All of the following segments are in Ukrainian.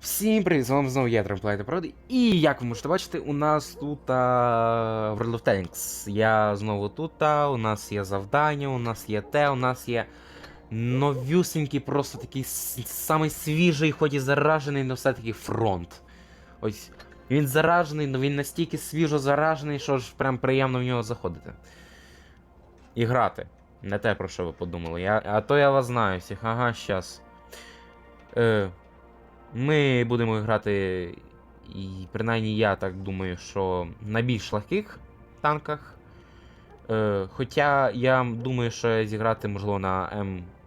Всім привіт, з вами знову я Трамплайта Проди. І як ви можете бачити, у нас тут а, World of Tanks. Я знову тут, а, у нас є завдання, у нас є те, у нас є новюсенький, просто такий самий свіжий, хоч і заражений, але все-таки фронт. Ось він заражений, але він настільки свіжо заражений, що ж прям приємно в нього заходити. І грати. Не те, про що ви подумали. Я, а то я вас знаю всіх. Ага, щас. Е, ми будемо грати, і принаймні я так думаю, що на більш легких танках. Е, хоча я думаю, що зіграти можливо на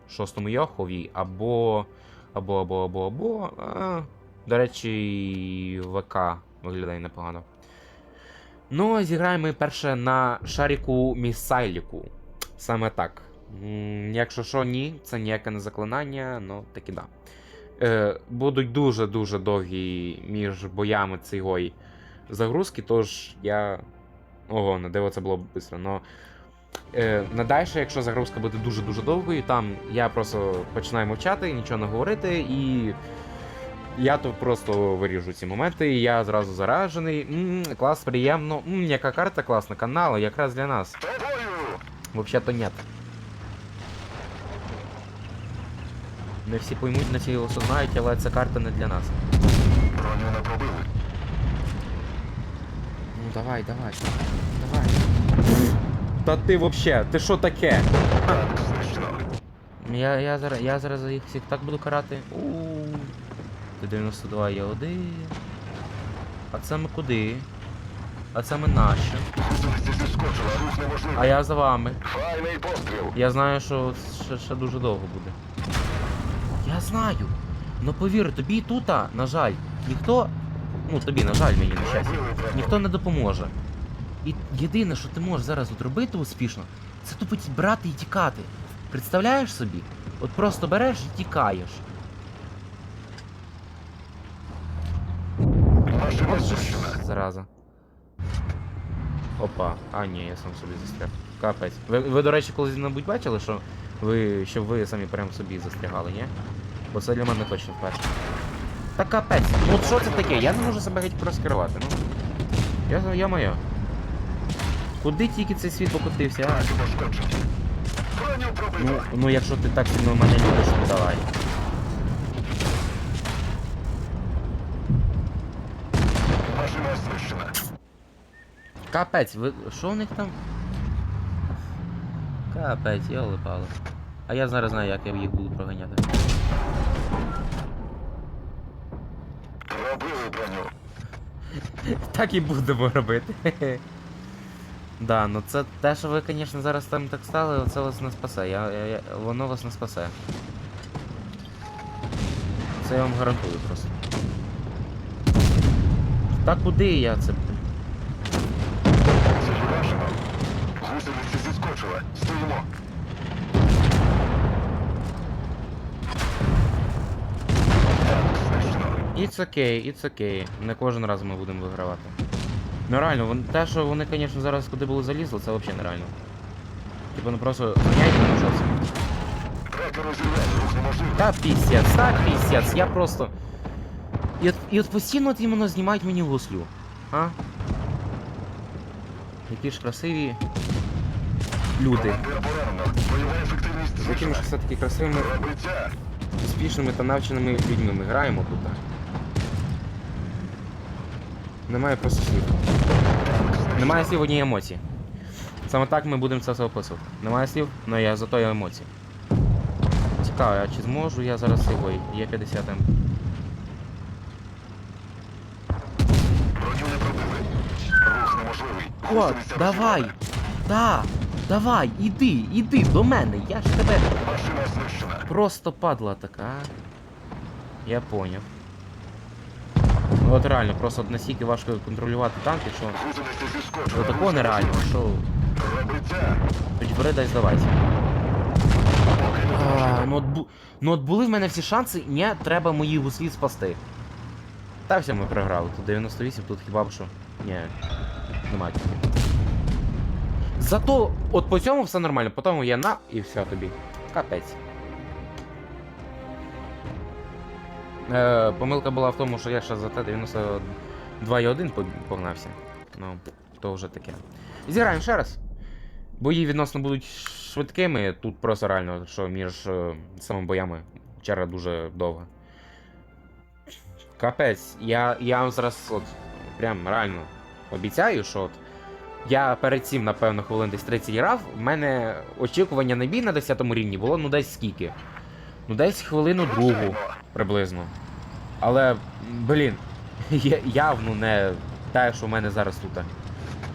М6 Йохові або. або, або, або, або. А, до речі, ВК виглядає непогано. Ну, зіграємо ми перше на шаріку Місайліку. Саме так. Якщо що, ні, це ніяке не заклинання, ну таки да. Е, будуть дуже-дуже довгі між боями цієї загрузки, тож я. Ого, не диво це було б швидко. Но... Е, надальше, якщо загрузка буде дуже-дуже довгою, там я просто починаю мовчати, нічого не говорити, і я то просто виріжу ці моменти, і я зразу заражений. м клас, приємно. м яка карта класна, канал, якраз для нас. Вообще-то нет. Не всі поймуть, не всі осознають, але ця карта не для нас. Броню не пробили. Ну давай, давай. Давай. Та ти вообще, ти що таке? Я, я, зараз, я зараз їх всіх так буду карати. Ууу. Ти 92 є один. А це ми куди? А це ми наші. А я за вами. Я знаю, що ще, ще дуже довго буде. Я знаю. Ну повір, тобі тут, на жаль, ніхто. Ну тобі, на жаль, мені на щастя. Ніхто не допоможе. І єдине, що ти можеш зараз тут робити успішно, це тупо брати і тікати. Представляєш собі? От просто береш і тікаєш. Зараза. Опа, а ні, я сам собі застряг. Капець. Ви, ви до речі, колись-небудь бачили, що ви, щоб ви самі прям собі застрягали, ні? Бо це для мене точно вперше. Та капець, ну що це таке? Я не можу себе геть розкривати, ну. Я, я моя. Куди тільки цей світ покотився, а? Ну, ну якщо ти так сильно мене любиш, то давай. Капець, ви. Що у них там? Капець, я пало. А я зараз знаю, як я їх буду проганяти. Пробили броню. Так і будемо робити. Да, ну це те, що ви, звісно, зараз там так стали, це вас не спасе. Я, я, я, воно вас не спасе. Це я вам гарантую просто. Та куди я це? Стоїмо. It's okay, it's okay. Не кожен раз ми будемо вигравати. Ну реально, вон, те, що вони, звісно, зараз куди були залізли, це взагалі нереально. Типу, ну просто зганяйте на неможливий. Та пісець, та пісець, я просто. І от, і от постійно от іменно знімають мені гуслю. А? Які ж красиві люди. Якими ж все-таки красивими, успішними та навченими людьми ми граємо тут. Немає просто слів. Немає слів однієї емоції. Саме так ми будемо це все описувати. Немає слів, але я зато є емоції. Цікаво, а чи зможу я зараз його? Є 50 м Броню не пробили. Рух неможливий. От, Гусениця давай! Да! Давай, іди, іди до мене, я ж тебе Машина знищена. просто падла така. Я поняв. Ну, От реально, просто настільки важко контролювати танки, що до такого нереально, що хоч бери дай здавайся. А, ну, от бу... ну от були в мене всі шанси, ні, треба мої гуслі спасти. Та все ми програли. Тут 98, тут хіба б що. Ні, немає. Зато от по цьому все нормально, потім я на і все тобі. Капець. Е, помилка була в тому, що я ще за Т-92 і 1 погнався. Ну, то вже таке. Зіграємо ще раз. Бої відносно будуть швидкими. Тут просто реально, що між е, самими боями черга дуже довга. Капець, я, я вам зараз от прям реально обіцяю, що от я перед цим, напевно, хвилин десь 30 грав, в мене очікування на бій на 10 рівні було ну десь скільки. Ну десь хвилину другу приблизно. Але, блін, я- явно не те, що в мене зараз тут.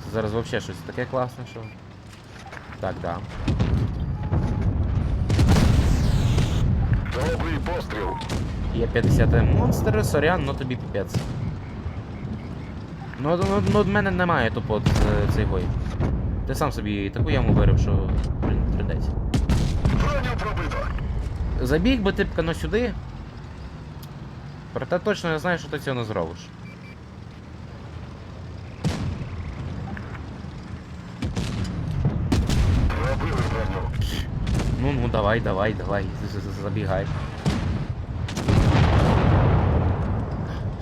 Це зараз взагалі щось таке класне, що. Так, да. Добрий постріл. Є 50 монстр, сорян, ну тобі піпець. Ну, ну, ну, в мене немає тупо е, цей бой. Ти сам собі таку яму вирив, що блін, пробито. Забіг би ти б кано сюди. Проте точно я знаю, що ти цього не зробиш. Ну ну давай, давай, давай, забігай.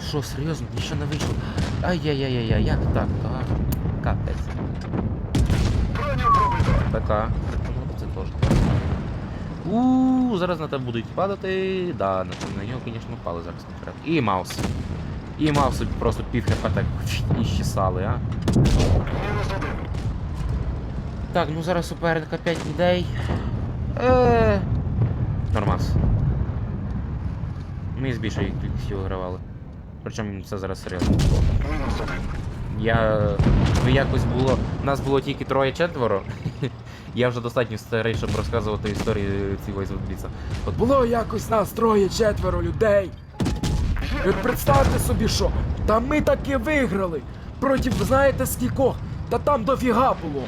Що, серйозно, нічого не вийшло? Ай-яй-яй-яй, як так? А, капець. ПК. Це теж. Ууу, зараз на тебе будуть падати. Да, на, на нього, звісно, впали зараз конкретно. І маус. І маус просто пів хп так і щесали, а. Так, ну зараз суперника 5 людей. Е. Нормас. Ми з більшою кількістю вигравали. Причому це зараз серйозно було. Я. Ну якось було. Нас було тільки троє-четверо. Я вже достатньо старий, щоб розказувати історію цього звідбіса. От Було якось нас троє, четверо людей. От представте собі, що та ми таки виграли. Проти, знаєте, скількох? Та там дофіга було.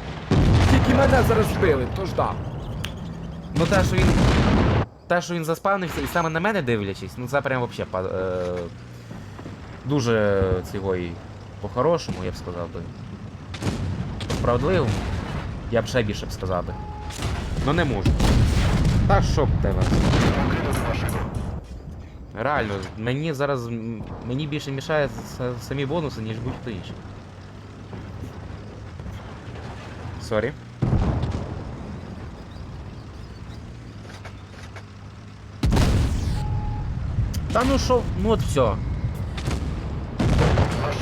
Тільки мене зараз вбили, тож да. Ну те, що він. Те, що він заспавнився і саме на мене дивлячись, ну це прям е, дуже цього і по-хорошому, я б сказав би. Справедливо, я б ще більше б сказав би. Ну не можу. Та що б тебе? Реально, мені зараз мені більше мішає самі бонуси, ніж будь-хто інший. Сорі. Та ну що, ну от все.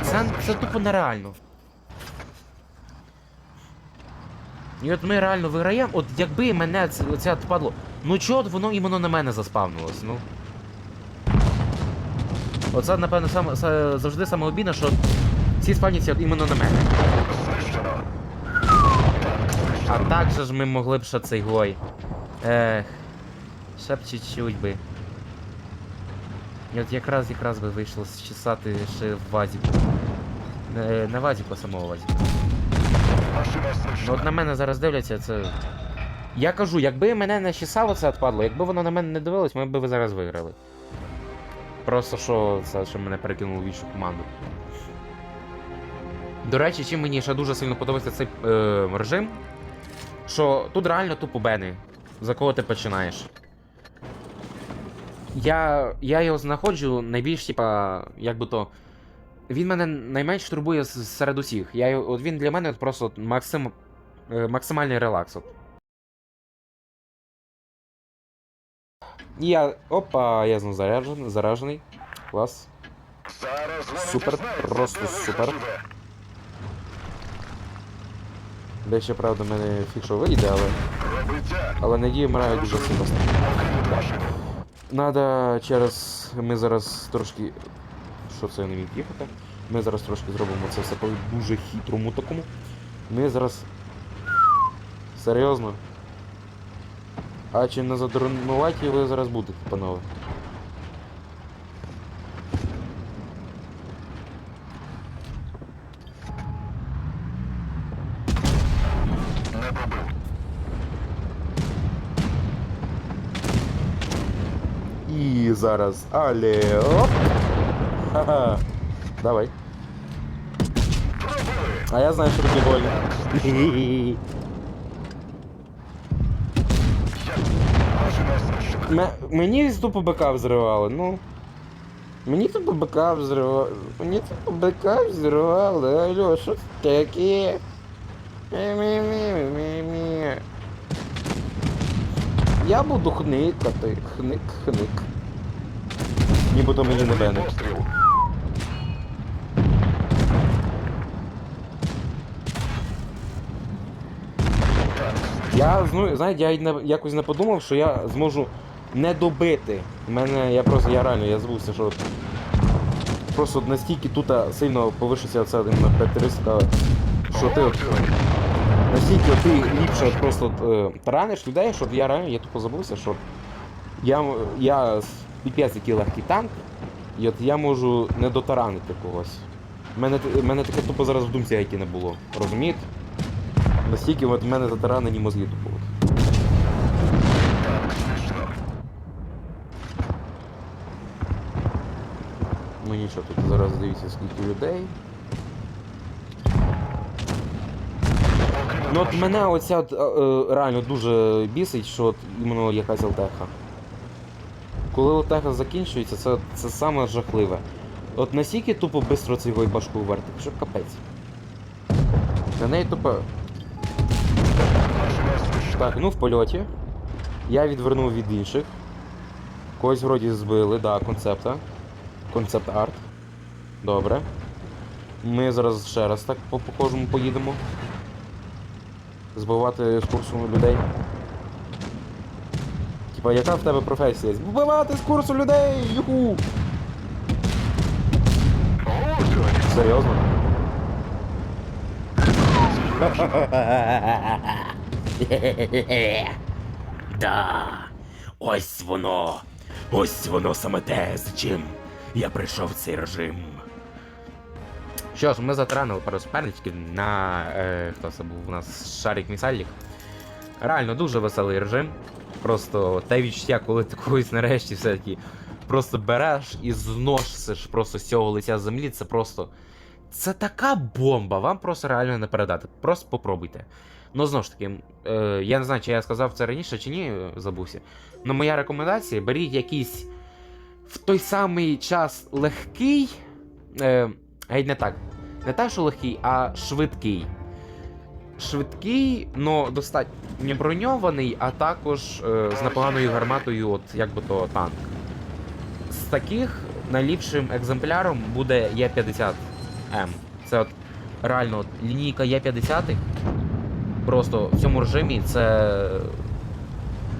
Це, це тупо нереально. І от ми реально виграємо, от якби мене це, отпадло. Ну чого от воно іменно на мене заспавнилось, ну. Оце, напевно, саме, завжди саме обідно, що всі спавняться іменно на мене. А так же ж ми могли б ще цей гой. Ех. Ще б чуть-чуть би. І от якраз якраз би вийшло зчесати ще в вазіку. Не, не вазіку, а самого вазіку. Ну от на мене зараз дивляться, це. Я кажу, якби мене не чесало це відпадло, якби воно на мене не дивилось, ми б ви зараз виграли. Просто що це що мене перекинуло в іншу команду. До речі, чим мені ще дуже сильно подобається цей е, режим, що тут реально тупо бени. За кого ти починаєш. Я, я його знаходжу найбільш, типа, як би то. Він мене найменш турбує серед усіх. Я, от він для мене просто максим, е, максимальний релакс. От. Я. Опа, я знову заряджений, заражений. Клас. Супер, просто супер. живе. Дещо, правда, мене фікшо вийде, але. Але надії вмирають дуже сильно. Надо через. Ми зараз трошки. Що це не міг їхати? Ми зараз трошки зробимо це все по дуже хитрому такому. Ми зараз. Серйозно? А чи не задронувати ви зараз будете, панове? Зараз. Але. Оп! Ха-ха. Давай. А я знаю, що таке больно. Мені тупо БК взривали, ну. Мені тут БК взривали. Мені тут БК взривали. Алло, що це таке? Я буду хникати. Хник, хник. Нібито мені не. Постріл. Я ну, знаєте, я якось не подумав, що я зможу не добити. Мене я просто я реально я збувся, що просто настільки тут сильно повишився іменно характеристика, що ти от, настільки ти ліпше просто от, е, тараниш людей, що я реально я тупо забувся, що я, я піпець який легкий танк, і от я можу не дотаранити когось. У мене, мене таке тупо зараз в думці які не було. Розумієте? Настільки от в мене затаранені мозги тупо. Ну нічого, тут зараз дивіться скільки людей. Ну от мене оця от, е, е, реально дуже бісить, що от іменно якась алтеха. Коли алтеха закінчується, це, це саме жахливе. От настільки тупо бистро цей гой башку вертить, що капець. На неї тупо. Так, ну в польоті. Я відвернув від інших. Когось вроді збили, да, концепта. Концепт арт. Добре. Ми зараз ще раз так по похожому поїдемо. Збивати з курсу людей. Типа, яка в тебе професія? Збивати з курсу людей! Юху! Серйозно? Да, ось воно. Ось воно саме те, за чим я прийшов в цей режим. Що ж, ми затранили пару суперничків на. Е, хто це був у нас Шарик Місалік. Реально дуже веселий режим. Просто те відчуття, коли ти когось нарешті все-таки просто береш і зносиш просто з цього лиця землі, це просто. Це така бомба, вам просто реально не передати. Просто попробуйте. Ну, знову ж таки, е, я не знаю, чи я сказав це раніше, чи ні, забувся. Ну, моя рекомендація: беріть якийсь в той самий час легкий. Е, геть не так. Не те, що легкий, а швидкий. Швидкий, но достатньо броньований, а також е, з непоганою гарматою, от як би то танк. З таких найліпшим екземпляром буде Є50М. Це от реально от, лінійка Є50. Просто в цьому режимі це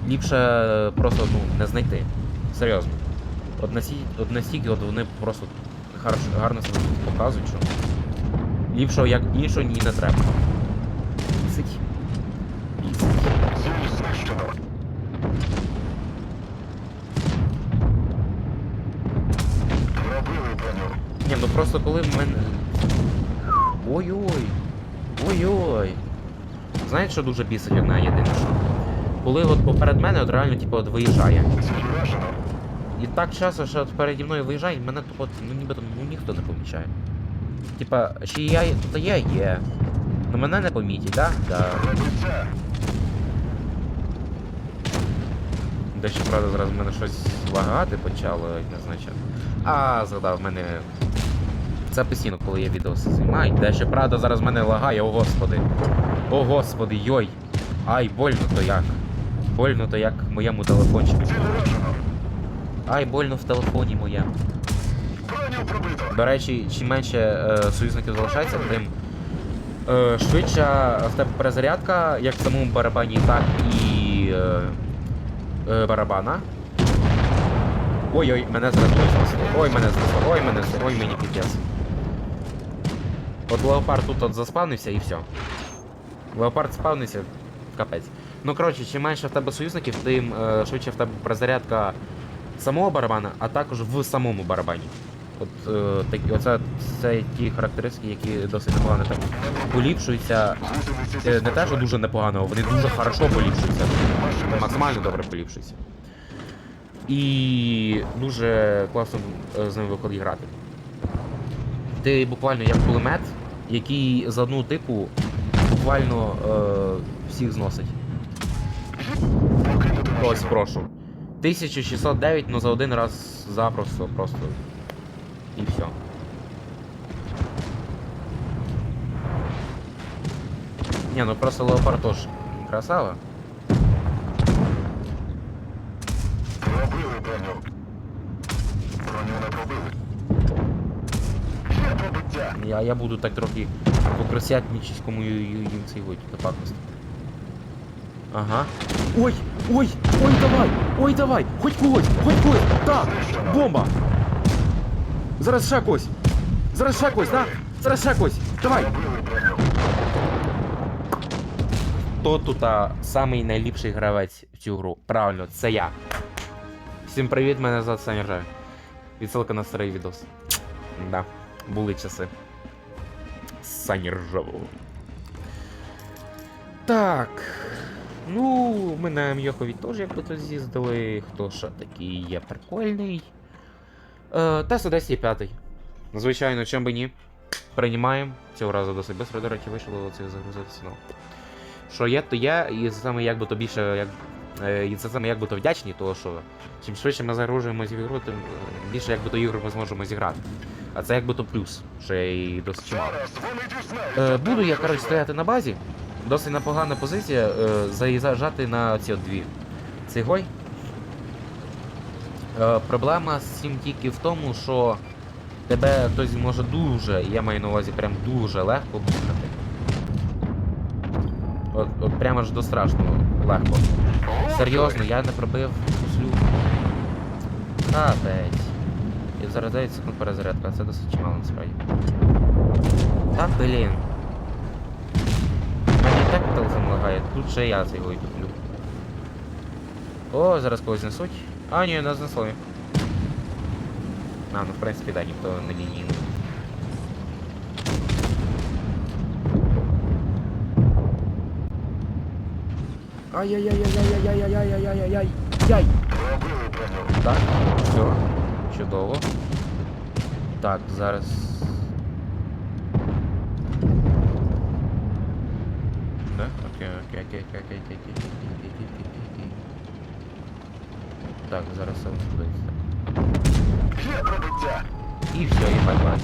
ліпше просто ну, не знайти. Серйозно. От настільки, от вони просто гарно себе показують, що ліпшого як іншого ні не треба. Бісить. Бісить. ціль знищено. Пробили броню. Ні, ну просто коли в мене. Ой-ой. Ой-ой. Знаєте, що дуже бісить одна єдина що? Коли от поперед мене от реально типу, от виїжджає. І так часто, що от переді мною виїжджає, мене тупо, ну нібито ну, ніхто не помічає. Типа, чи я тут я є. Ну мене не помітять, да? Да. Дещо, правда, зараз в мене щось лагати почало, не знаю. А, згадав, в мене. Це постійно, коли я відео знімаю. Дещо, правда, зараз мене лагає, о господи. О господи, йой. Ай, больно то як. Больно то як моєму телефончику. Ай, больно в телефоні моєму. До речі, чим менше е, союзників залишається, тим е, швидше в тебе перезарядка, як в самому барабані, так і е, е, барабана. Ой-ой, мене зараз ой, мене знесло, ой, мене ой, мені піздець. От леопард тут от заспавнився і все. Леопард спавнився, капець. Ну коротше, чим менше в тебе союзників, тим е, швидше в тебе перезарядка самого барабана, а також в самому барабані. От е, такі, оце це ті характеристики, які досить непогано так поліпшуються. Е, не те, що дуже непогано, вони дуже хорошо поліпшуються. Максимально добре поліпшуються. І дуже класно е, з ними виходить грати. Ти буквально як кулемет, який за одну типу буквально е, всіх зносить. Ось прошу. 1609, ну за один раз запросто просто І все. Не, ну просто леопард тоже красава. Пробили броню. Броню не пробили. Я, я буду так трохи по красятническому їм цей вот пакость. Ага. Ой, ой, ой, давай, ой, давай, хоть когось, хоть когось, так, бомба. Зараз ще когось, зараз ще когось, на, зараз ще когось, давай. Хто тут а, самий найліпший гравець в цю гру? Правильно, це я. Всім привіт, мене звати Саня Ржаві. Відсилка на старий відос. Да, були часи. Саня Ржавого. Так. Ну, ми на Мйохові теж якби то з'їздили. Хто ще такий є прикольний. Е, Тес Одесі 5. Звичайно, чим би ні. Приймаємо. Цього разу досить швидко, до речі, вийшло це загрузитися. Ну. Що є, то є, і це саме як би то більше, як, е, і це саме як би то вдячні, тому що чим швидше ми загружуємося в ігру, тим е, більше як би то ігор ми зможемо зіграти. А це як би то плюс, що я і досить чимало. Е, буду я, коротше, стояти на базі. Досить непогана позиція. Е, заїжджати на ці от дві. Цигой. Е, проблема з цим тільки в тому, що тебе хтось може дуже, я маю на увазі прям дуже легко бухати. От, от прямо ж до страшного легко. Серйозно, я не пробив слю. Капець. І зараз 9 секунд перезарядка, це досить чимало насправді. Та блін. У мене і так телефон лагає, тут ще я цей його туплю. О, зараз когось знесуть. А, ні, нас знесли. А, ну в принципі, да, ніхто на лінії. не- Ай-яй-яй-яй-яй-яй-яй-яй-яй-яй. Яй. Пробили броню. Так, все. Чудово. Так, зараз. Да? Окей, окей, окей, окей, окей, окей, окей, окей, окей, окей. Так, зараз все відбудеться. Є пробиття. І все, і бай-бай.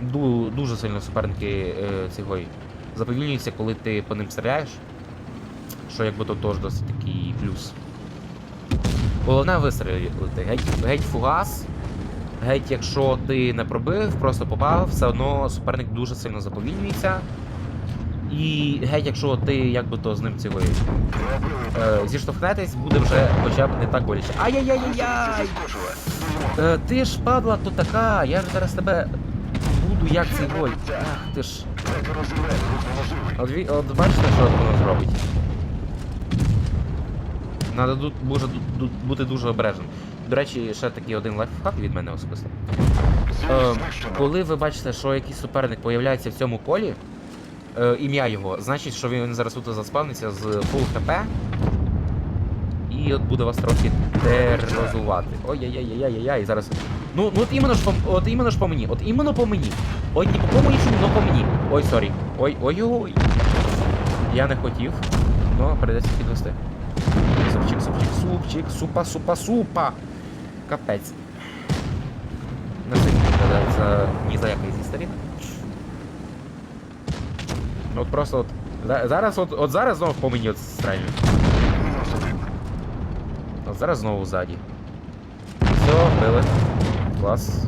Ду, дуже сильно суперники е, цього заповільнюються, коли ти по ним стріляєш. Що якби то теж досить такий плюс. Головне вистрілити. Геть, геть фугас. Геть, якщо ти не пробив, просто попав, все одно суперник дуже сильно заповільнюється. І геть, якщо ти якби то з ним цього й, е, зіштовхнетесь, буде вже хоча б не так боляче. Ай-яй-яй-яй! Е, ти ж падла то така, я ж зараз тебе буду як цей голь. Ах ти ж. От, от бачите, що воно зробить. Надо тут ду- бути дуже обережним. До речі, ще такий один лайфхак від мене особисто. Е, коли ви бачите, що якийсь суперник появляється в цьому полі, е, ім'я його, значить, що він зараз тут заспавниться з full хп. І от буде вас трохи тероризувати. Ой-яй-яй-яй-яй-яй, зараз. Ну, ну от іменно ж по, от іменно ж по мені, от іменно по мені. Ой, не по кому іншому, но по мені. Ой, сорі. Ой, ой, ой. Я не хотів, но прийдеться підвести. Супчик, супчик, супчик, супа, супа, супа. Капець. Не встиг за ні за який зі сторін. От просто от. за- Зараз от, от зараз знову по мені от стрельнуть. Мінус один. От зараз знову ззаді. Все, вбили. Клас.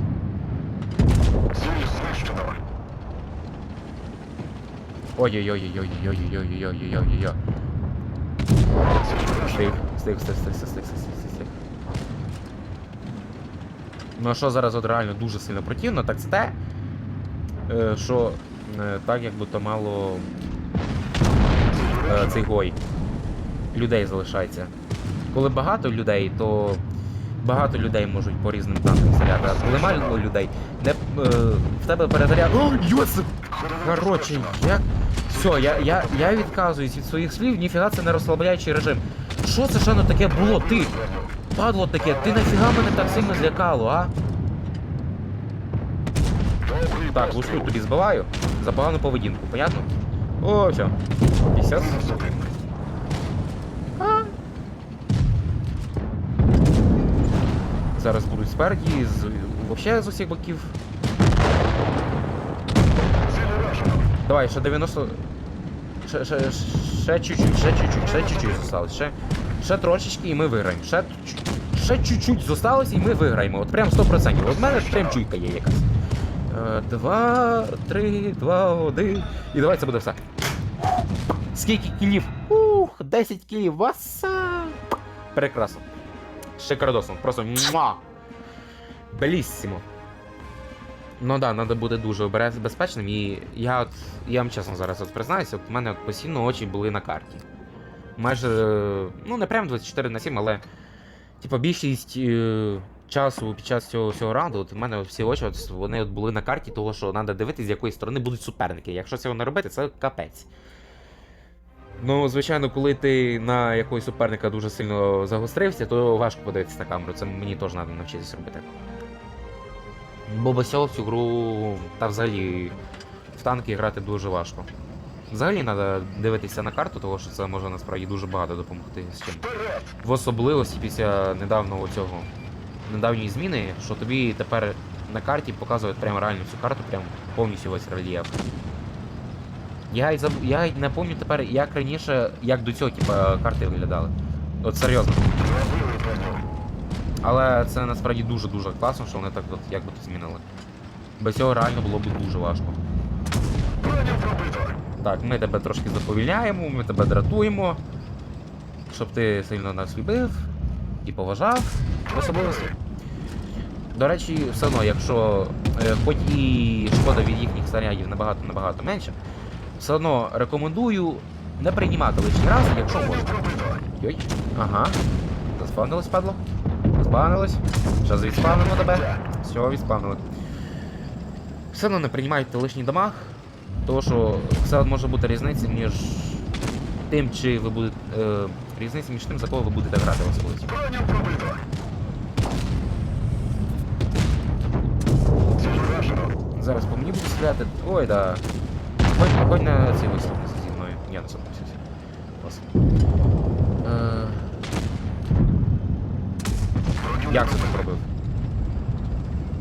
Ціль знищено. Ой-ой-ой-ой-ой-ой-ой-ой-ой-ой-ой-ой-ой. Стих, стих, стих, стих, стих, стих, стих, стих. Ну а що зараз от реально дуже сильно противно, так це те, е, що е, так якби то мало е, цей гой людей залишається. Коли багато людей, то багато людей можуть по різним танкам стріляти, а коли мало людей, не, в тебе перезаряд... О, Йосип! Коротше, я. Все, я я, я відказуюсь від своїх слів, ніфіга це не розслабляючий режим. Що це шано таке було? Ти? Падло таке, ти нафіга мене так сильно злякало, а? Так, луску тобі збиваю за погану поведінку, понятно? О, все. 50. Мінус зараз будуть спереді, з, взагалі з усіх боків. Давай, ще 90. Ще, ще, ще чуть-чуть, ще чуть-чуть, ще чуть-чуть зосталось. Ще, ще трошечки і ми виграємо. Ще, ще чуть-чуть зосталось і ми виграємо. От прям 100%. От в мене прям чуйка є якась. Е, Два, три, два, один. І давай це буде все. Скільки кілів? Ух, 10 кілів. Васа! Прекрасно. Шикардосно. Просто муа! Беліссимо. Ну да, треба бути дуже безпечним. І я от, я вам чесно зараз от признаюся, у мене от постійно очі були на карті. Майже, ну не прям 24 на 7, але типа більшість е, часу під час цього, цього раунду, от у мене всі очі от, вони от були на карті, того що треба дивитися, з якої сторони будуть суперники. Якщо цього не робити, це капець. Ну, звичайно, коли ти на якогось суперника дуже сильно загострився, то важко подивитися на камеру. Це мені теж треба навчитися робити. Бо без цього в цю гру та взагалі в танки грати дуже важко. Взагалі треба дивитися на карту, тому що це може насправді дуже багато допомогти з чим. В особливості після недавнього цього недавньої зміни, що тобі тепер на карті показують прямо реально цю карту, прям повністю весь рельєф. Я й заб... я й не пам'ятаю тепер, як раніше, як до цього, типа, карти виглядали. От серйозно. Але це насправді дуже-дуже класно, що вони так от як би то змінили. Без цього реально було б дуже важко. Так, ми тебе трошки заповільняємо, ми тебе дратуємо, щоб ти сильно нас любив і поважав особливості. До речі, все одно, якщо е, хоч і шкода від їхніх снарядів набагато-набагато менше, все одно рекомендую не приймати лишній раз, якщо можна. Йой. Ага. Заспавнилось, падло. Заспавнилось. Зараз відспавнимо тебе. Все, відспавнили. Все одно не приймайте лишній дамаг, тому що все може бути різниця між тим, чи ви будете. Е, різниця між тим, за кого ви будете грати в особливості. Броню пробито. Ціль уражено. Зараз по мені буде стріляти. Ой, да. Хоч, хоч на цей висловлюся зі мною. Я не согласився. Ось. Е, Броню Як це ти пробив?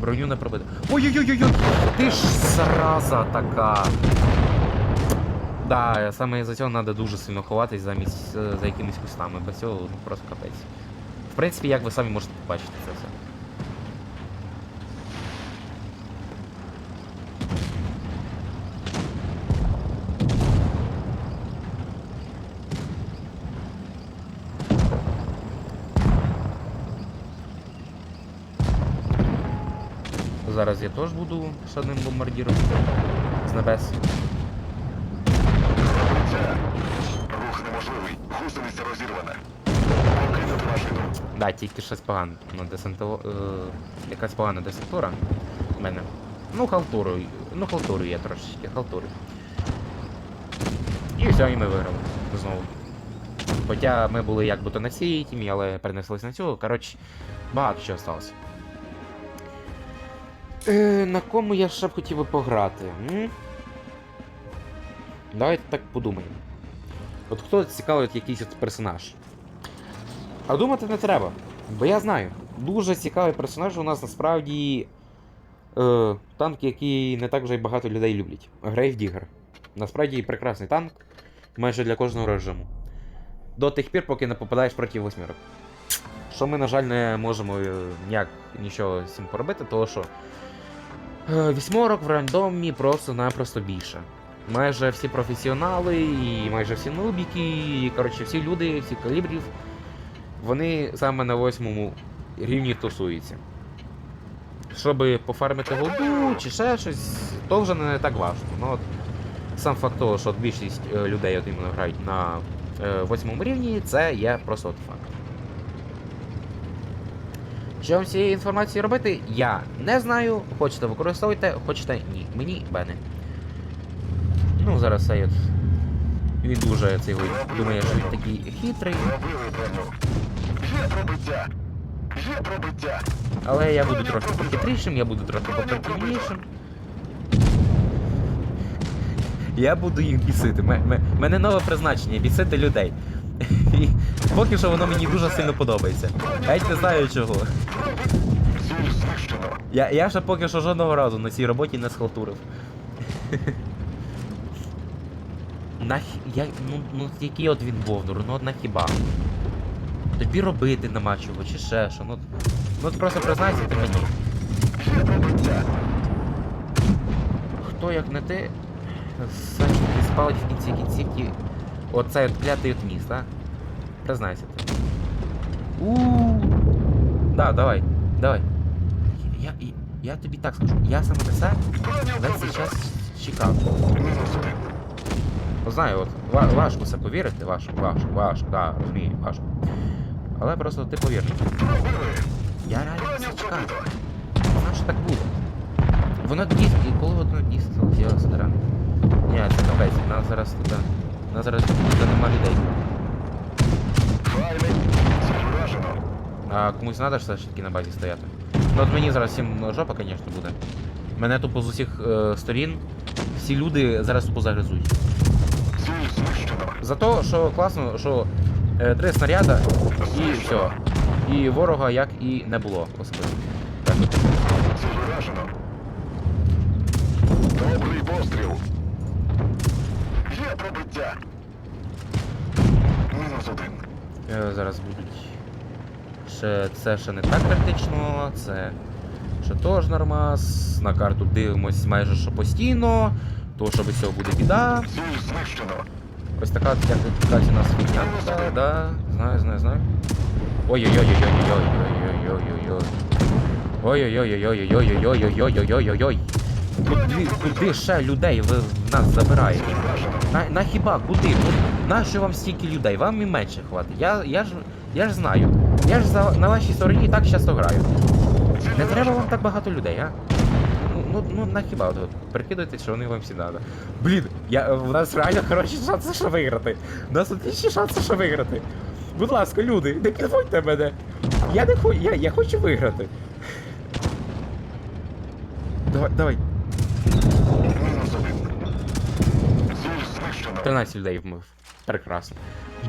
Броню не пробити. Ой-ой-ой-ой! Ти ж зараза така! Да, саме за цього треба дуже сильно ховатись замість е, за якимись кустами. Без цього ну, просто капець. В принципі, як ви самі можете побачити це все. Зараз я теж буду ще одним бомбардіром з небес. Рух неможливий. Гусениця розірвана. Покинути машину. Да, тільки щось погано. Ну, десантово... Е, якась погана десантура в мене. Ну, халтурою. Ну, халтурою я трошечки, халтурою. І все, і ми виграли. Знову. Хоча ми були як би то на цій тімі, але перенеслись на цю. Коротше, багато чого сталося. Е, на кому я ще б хотів би пограти? М? Давайте так подумаємо. От хто цікавий якийсь персонаж? А думати не треба. Бо я знаю. Дуже цікавий персонаж у нас насправді. Е, танк, який не так вже й багато людей люблять. Грейв Дігер. Насправді прекрасний танк. Майже для кожного режиму. До тих пір, поки не попадаєш проти восьмірок. Що ми, на жаль, не можемо е, ніяк нічого з цим поробити, тому що вісьморок в рандомі просто-напросто більше. Майже всі професіонали і майже всі нубіки, і коротше всі люди, всі калібрів, вони саме на восьмому рівні тусуються. Щоб пофармити голду чи ще щось, то вже не так важко. Ну, от, сам факт того, що більшість е, людей от іменно грають на е, восьмому рівні, це є просто от факт. Що вам з цією інформацією робити, я не знаю. Хочете використовуйте, хочете ні. Мені бене. Ну, зараз цей от. Він дуже цей думає, що він такий хитрий. Є пробиття. Є пробиття. Але я буду трохи похитрішим, я буду трохи попрактивнішим. Я буду їх бісити. Ме- ме- мене нове призначення бісити людей. І поки що воно мені дуже сильно подобається. Геть не знаю чого. Я, я ще поки що жодного разу на цій роботі не схалтурив. Нах... Я... Ну, ну який от він бовдур, ну от на хіба. Тобі робити нема чого, чи ще що, ну. Ну от просто признайся ти мені. Хто як не ти, все спалить в кінці кінців ті... Оцей от клятий от міст, а? Признайся ти. Да, давай, давай. Я, я, я тобі так скажу, я саме це весь цей час чекав. Знаю, от ва- важко це повірити, важко, важко, важко, да, розумію, важко. Але просто ти повір. Я реально це чекав. Знав, що так буде. Воно дійсно, і коли воно дійсно залетілося до рани. Ні, це капець, нас зараз туди. Нас зараз туди нема людей. А комусь треба все ж таки на базі стояти. Ну от мені зараз всім жопа, звісно, буде. Мене тупо з усіх е, сторін всі люди зараз тупо загризуть. За те, що класно, що е, три снаряда і все. І ворога як і не було особисто. Так. Добрий постріл. Пробиття. Мінус один. Е, зараз будуть. Ще, це ще не так критично, це ще теж нормас. На карту дивимось майже що постійно, то що без цього буде біда. Ціль знищено. Ось така кажуть, у нас фігня. Да, да, знаю, знаю, знаю. Ой-ой-ой-ой-ой-ой-ой-ой-ой-ой-ой. Ой-ой-ой-ой-ой-ой-ой-ой-ой-ой-ой-ой. Куди, куди ще людей ви нас забираєте? На, на хіба, куди? Ну, нащо вам стільки людей? Вам і менше хватить. Я, я ж я ж знаю. Я ж за, на вашій стороні так часто граю. Не треба вам так багато людей, а? Ну, ну, ну на хіба от, прикидуйте, що вони вам всі надо. Блін, я, в нас реально хороші шанси, що виграти. У нас отличні шанси, що виграти. Будь ласка, люди, не підводьте мене. Я не хочу, я, я хочу виграти. Давай, давай. 13 людей вмив. Прекрасно.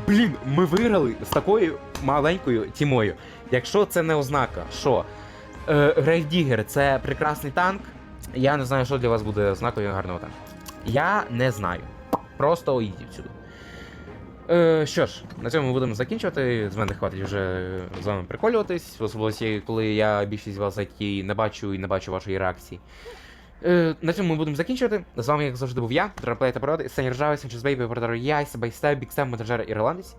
Блін, ми виграли з такою маленькою тімою. Якщо це не ознака, що е, Грейвдігер це прекрасний танк, я не знаю, що для вас буде ознакою гарного танку. Я не знаю. Просто уйдіть всюди. Е, що ж, на цьому ми будемо закінчувати. З мене хватить вже з вами приколюватись, особливо коли я більшість з вас IT не бачу і не бачу вашої реакції. Е, на цьому ми будемо закінчувати. З вами, як завжди, був я, Драплей та породи, Сені Ржавий, Санчес Бейбі, оператор я, Себай Стеб, Бікстем, Монтажер, Ірландець.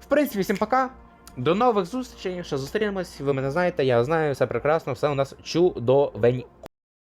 В принципі, всім пока. До нових зустрічей. Ще зустрінемось. Ви мене знаєте, я знаю, все прекрасно, все у нас чудовенько.